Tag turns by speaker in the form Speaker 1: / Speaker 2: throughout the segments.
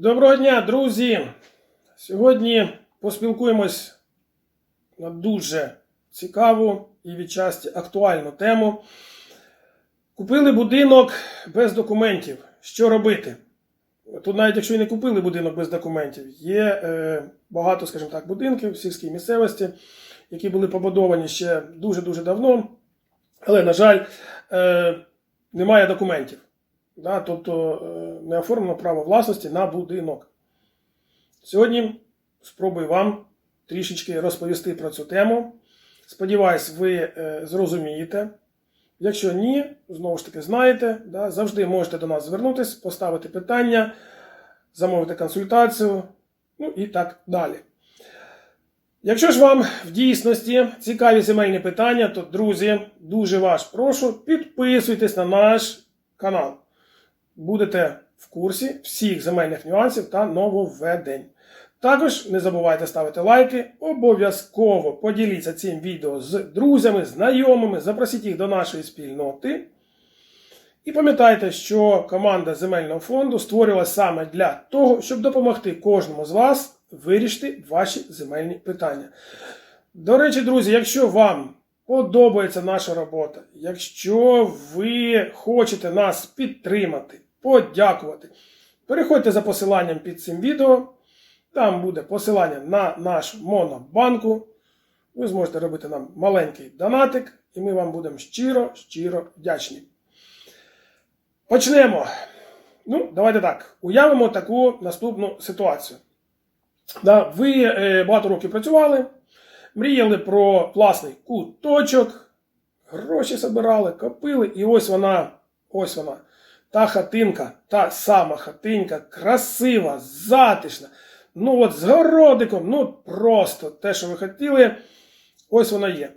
Speaker 1: Доброго дня, друзі! Сьогодні поспілкуємось на дуже цікаву і відчасті актуальну тему. Купили будинок без документів. Що робити? Тут, навіть якщо і не купили будинок без документів, є е, багато, скажімо так, будинків в сільській місцевості, які були побудовані ще дуже-дуже давно, але, на жаль, е, немає документів. Да, тобто не оформлено право власності на будинок. Сьогодні спробую вам трішечки розповісти про цю тему. Сподіваюсь, ви е, зрозумієте. Якщо ні, знову ж таки знаєте, да, завжди можете до нас звернутися, поставити питання, замовити консультацію, ну і так далі. Якщо ж вам в дійсності цікаві земельні питання, то, друзі, дуже вас прошу, підписуйтесь на наш канал. Будете в курсі всіх земельних нюансів та нововведень. Також не забувайте ставити лайки, обов'язково поділіться цим відео з друзями, знайомими, запросіть їх до нашої спільноти. І пам'ятайте, що команда земельного фонду створювалася саме для того, щоб допомогти кожному з вас вирішити ваші земельні питання. До речі, друзі, якщо вам подобається наша робота, якщо ви хочете нас підтримати, подякувати, переходьте за посиланням під цим відео. Там буде посилання на нашу монобанку. Ви зможете робити нам маленький донатик, і ми вам будемо щиро, щиро вдячні. Почнемо. Ну, давайте так. Уявимо таку наступну ситуацію. Да, ви е, багато років працювали, мріяли про власний куточок, гроші збирали, копили, і ось вона, ось вона, та хатинка, та сама хатинка, красива, затишна. Ну от з городиком, ну просто те, що ви хотіли, ось вона є.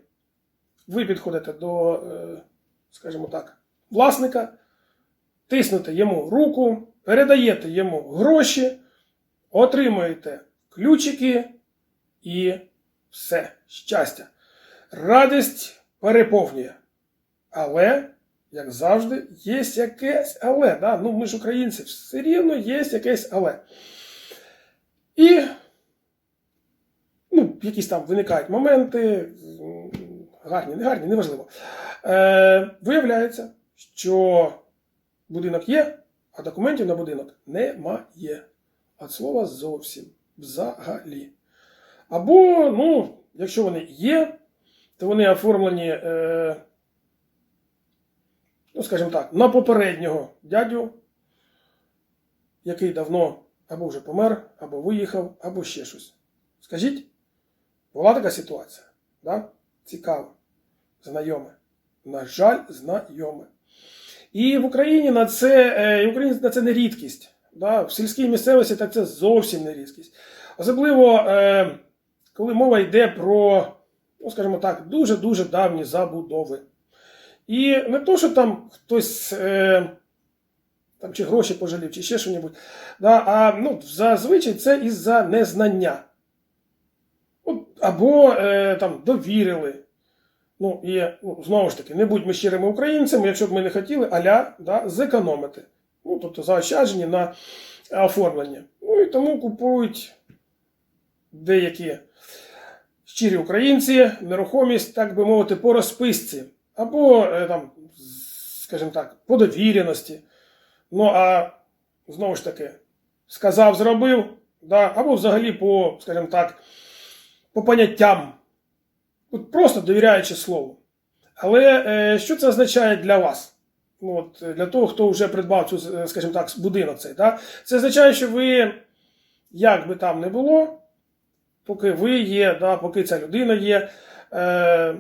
Speaker 1: Ви підходите до, е, скажімо так, власника, тиснете йому руку, передаєте йому гроші, отримуєте ключики і все, щастя. Радість переповнює. Але, як завжди, є якесь але. Да? Ну, ми ж українці, все рівно є якесь але. І ну, якісь там виникають моменти, гарні, не гарні, неважливо. Е, виявляється, що будинок є, а документів на будинок немає. От слова зовсім взагалі. Або, ну, якщо вони є, то вони оформлені, е, ну, скажімо так, на попереднього дядю, який давно або вже помер, або виїхав, або ще щось. Скажіть, була така ситуація? Да? Цікаво. Знайоме. На жаль, знайоме. І в Україні на це, е, і Україні на це не рідкість. Да? В сільській місцевості так це зовсім не рідкість. Особливо, е, коли мова йде про, ну, скажімо так, дуже-дуже давні забудови. І не то, що там хтось. Е, там чи гроші пожалів, чи ще щось. Да, а ну, зазвичай це із-за незнання. От, Або е, там довірили. Ну, і ну, знову ж таки, не будьмо щирими українцями, якщо б ми не хотіли аля да, зекономити. Ну, тобто заощадження на оформлення. Ну і тому купують деякі щирі українці нерухомість, так би мовити, по розписці. Або, е, там, скажімо так, по довіреності. Ну, а знову ж таки, сказав, зробив, да, або взагалі по, скажімо так, по поняттям, От просто довіряючи слову. Але е, що це означає для вас? Ну, от, Для того, хто вже придбав цю, е, скажімо так, будинок цей. Да? Це означає, що ви, як би там не було, поки ви є, да, поки ця людина є. Е,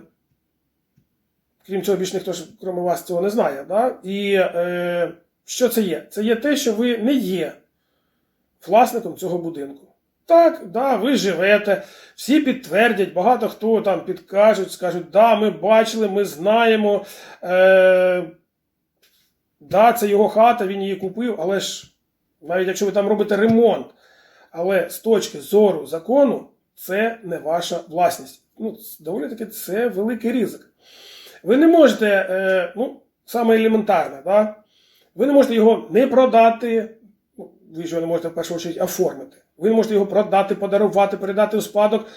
Speaker 1: Крім цього, більш ніхто ж, крім вас, цього не знає. Да? І е, що це є? Це є те, що ви не є власником цього будинку. Так, да, ви живете, всі підтвердять, багато хто там підкажуть, скажуть, да, ми бачили, ми знаємо. Е, Да, це його хата, він її купив, але ж навіть якщо ви там робите ремонт, але з точки зору закону, це не ваша власність. Ну, Доволі таки це великий ризик. Ви не можете, е, ну, саме елементарне, да? ви не можете його не продати. Ну, ви ж його не можете в першу чергу оформити. Ви не можете його продати, подарувати, передати у спадок.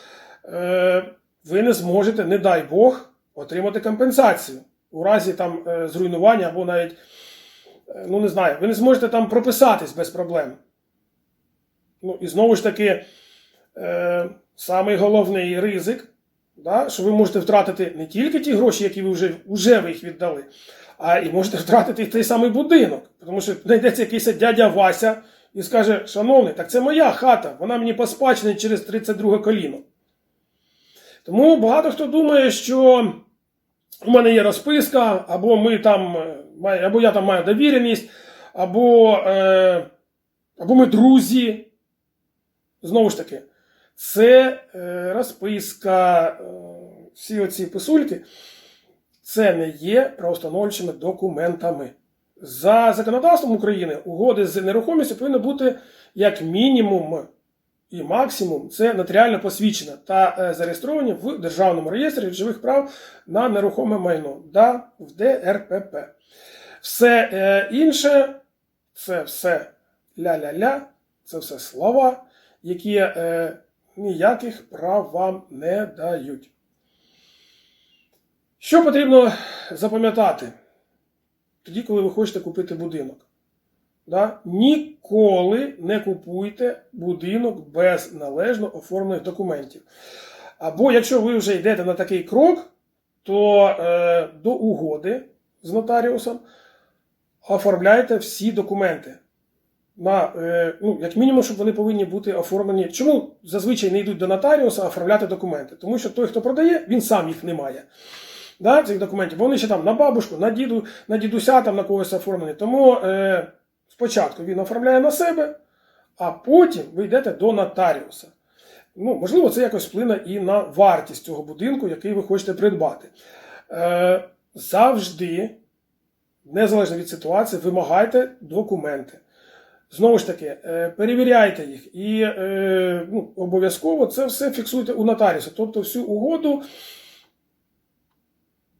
Speaker 1: Е, ви не зможете, не дай Бог, отримати компенсацію у разі там е, зруйнування або навіть, е, ну не знаю, ви не зможете там прописатись без проблем. Ну і знову ж таки, е, самий головний ризик, да, що ви можете втратити не тільки ті гроші, які ви вже, вже ви їх віддали, а і можете втратити і той самий будинок. Тому що знайдеться якийсь дядя Вася і скаже: Шановний, так це моя хата, вона мені поспачена через 32 коліно. Тому багато хто думає, що у мене є розписка, або ми там, е, або я там маю довіреність, або, е, або ми друзі. Знову ж таки, це е, розписка, е, всі оці писульки, це не є правоустановчими документами. За законодавством України угоди з нерухомістю повинні бути як мінімум і максимум це нотаріально посвідчено та е, зареєстровані в Державному реєстрі речових прав на нерухоме майно да, в ДРПП. Все інше це все ля-ля-ля, це все слова, які ніяких прав вам не дають. Що потрібно запам'ятати тоді, коли ви хочете купити будинок? Да? Ніколи не купуйте будинок без належно оформлених документів. Або якщо ви вже йдете на такий крок, то е, до угоди з нотаріусом оформляйте всі документи. На, е, ну, як мінімум, щоб вони повинні бути оформлені. Чому зазвичай не йдуть до нотаріуса оформляти документи? Тому що той, хто продає, він сам їх не має. Да, цих документів, бо вони ще там на бабушку, на діду, на дідуся там на когось оформлені. Тому е, спочатку він оформляє на себе, а потім ви йдете до нотаріуса. Ну, можливо, це якось вплине і на вартість цього будинку, який ви хочете придбати. Е, завжди, незалежно від ситуації, вимагайте документи. Знову ж таки, е, перевіряйте їх і е, ну, обов'язково це все фіксуйте у нотаріуса. Тобто всю угоду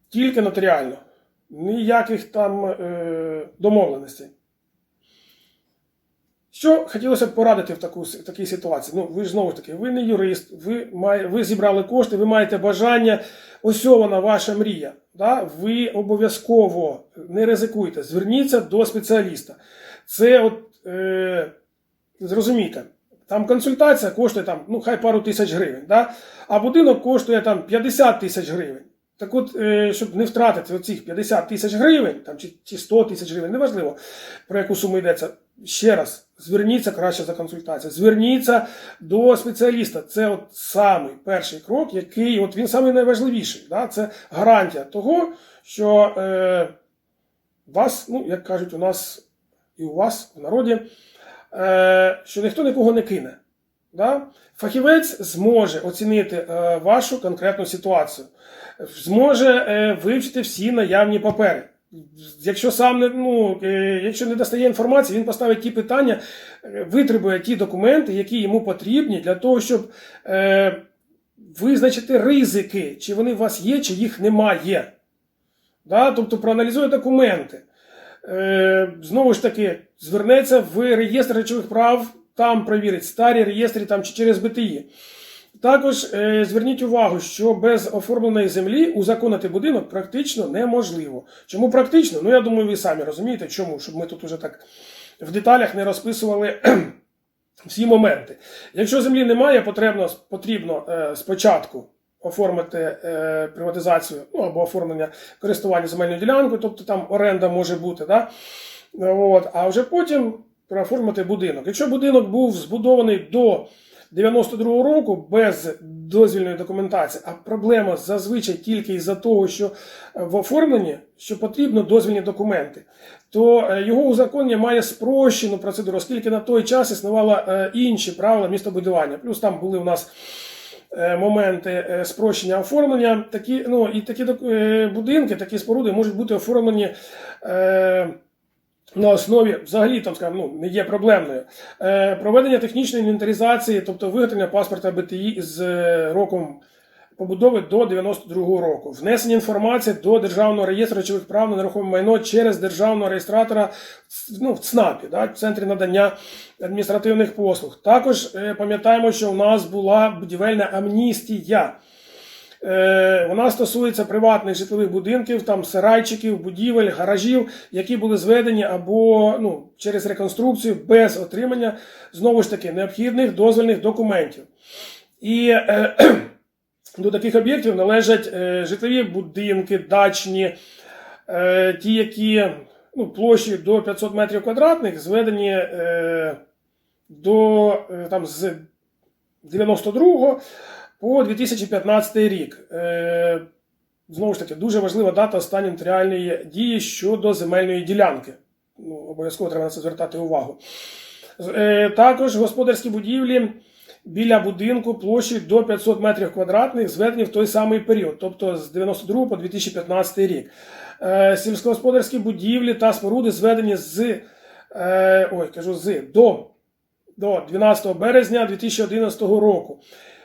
Speaker 1: тільки нотаріально. Ніяких там е, домовленостей. Що хотілося б порадити в, таку, в такій ситуації? Ну, ви ж знову ж таки, ви не юрист, ви, має, ви зібрали кошти, ви маєте бажання, ось ваша мрія. Да? Ви обов'язково не ризикуйте, зверніться до спеціаліста. Це от, е, зрозумійте, там консультація коштує там, ну, хай пару тисяч гривень, да? а будинок коштує там 50 тисяч гривень. Так от, е, щоб не втратити оцих 50 тисяч гривень там, чи, чи 100 тисяч гривень, неважливо, про яку суму йдеться. Ще раз, зверніться краще за консультацією. Зверніться до спеціаліста. Це от самий перший крок, який от він самий найважливіший. Да? Це гарантія того, що е, вас, ну, як кажуть, у нас і у вас в народі, е, що ніхто нікого не кине. Да? Фахівець зможе оцінити е, вашу конкретну ситуацію, зможе е, вивчити всі наявні папери. Якщо сам не ну, якщо не достає інформації, він поставить ті питання, витребує ті документи, які йому потрібні для того, щоб е, визначити ризики, чи вони у вас є, чи їх немає. Да? Тобто проаналізує документи. Е, знову ж таки, звернеться в реєстр речових прав, там провірить старі реєстри там, чи через БТІ. Також е, зверніть увагу, що без оформленої землі узаконити будинок практично неможливо. Чому практично? Ну я думаю, ви самі розумієте, чому, щоб ми тут уже так в деталях не розписували всі моменти. Якщо землі немає, потрібно, потрібно е, спочатку оформити е, приватизацію ну, або оформлення користування земельною ділянкою, тобто там оренда може бути. Да? От, а вже потім переоформити будинок. Якщо будинок був збудований до 92-го року без дозвільної документації, а проблема зазвичай тільки із-за того, що в оформленні що потрібно дозвільні документи, то е, його узаконення має спрощену процедуру, оскільки на той час існували е, інші правила містобудування. Плюс там були у нас моменти е, спрощення оформлення. Такі, ну, і такі е, будинки, такі споруди можуть бути оформлені. Е, на основі взагалі там скажімо, ну, не є проблемною. Е, проведення технічної інвентаризації, тобто виготовлення паспорта БТІ з е, роком побудови до 92-го року. Внесення інформації до Державного реєстру речових прав на нерухоме майно через державного реєстратора ну, в ЦНАПі, да, в центрі надання адміністративних послуг. Також е, пам'ятаємо, що у нас була будівельна амністія. Е, Вона стосується приватних житлових будинків, там сарайчиків, будівель, гаражів, які були зведені або ну, через реконструкцію без отримання знову ж таки необхідних дозвільних документів. І е, до таких об'єктів належать е, житлові будинки, дачні, е, ті, які ну, площі до 500 метрів квадратних, зведені е, до там, з 92 по 2015 рік. Знову ж таки, дуже важлива дата останньої нотаріальної дії щодо земельної ділянки. Ну, обов'язково треба на це звертати увагу. Також господарські будівлі біля будинку площі до 500 метрів квадратних зведені в той самий період, тобто з 92 по 2015 рік. Е, сільськогосподарські будівлі та споруди зведені з, е, ой, кажу, з до, до 12 березня 2011 року.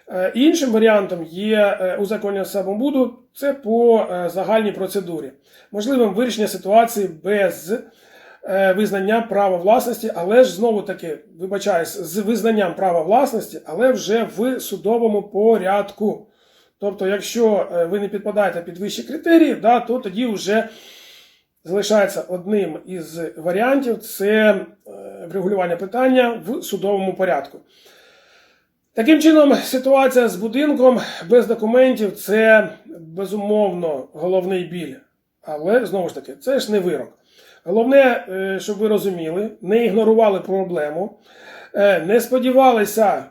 Speaker 1: Е, Іншим варіантом є узаконення самобуду, це по загальній процедурі. Можливим вирішення ситуації без визнання права власності, але ж знову таки, вибачаюсь, з визнанням права власності, але вже в судовому порядку. Тобто, якщо е, ви не підпадаєте під вищі критерії, да, то тоді вже залишається одним із варіантів це е, врегулювання питання в судовому порядку. Таким чином, ситуація з будинком без документів це безумовно головний біль. Але знову ж таки, це ж не вирок. Головне, е, щоб ви розуміли, не ігнорували проблему, е, не сподівалися,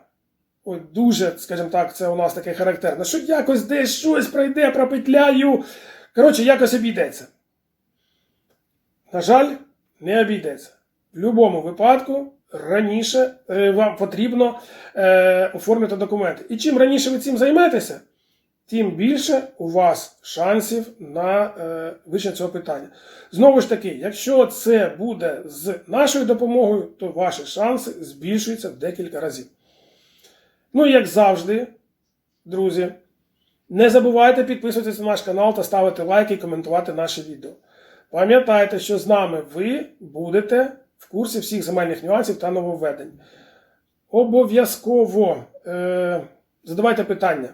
Speaker 1: ой, дуже, скажімо так, це у нас таке характерне, що якось десь щось пройде, пропетляю. Коротше, якось обійдеться. На жаль, не обійдеться. В будь-якому випадку раніше е, вам потрібно оформити документи. І чим раніше ви цим займетеся, тим більше у вас шансів на е, вирішення цього питання. Знову ж таки, якщо це буде з нашою допомогою, то ваші шанси збільшуються в декілька разів. Ну і як завжди, друзі, не забувайте підписуватися на наш канал та ставити лайки і коментувати наші відео. Пам'ятайте, що з нами ви будете в курсі всіх земельних нюансів та нововведень. Обов'язково е, задавайте питання.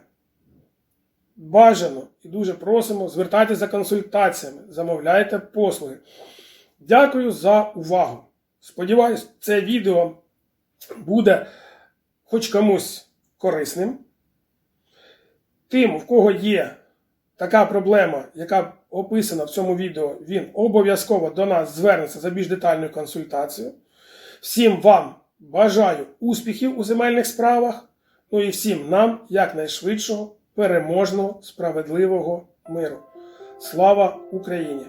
Speaker 1: Бажано і дуже просимо звертайтеся за консультаціями, замовляйте послуги. Дякую за увагу. Сподіваюсь, це відео буде хоч комусь корисним. Тим, в кого є така проблема, яка описана в цьому відео, він обов'язково до нас звернеться за більш детальною консультацією. Всім вам бажаю успіхів у земельних справах. Ну і всім нам якнайшвидшого, переможного, справедливого миру. Слава Україні!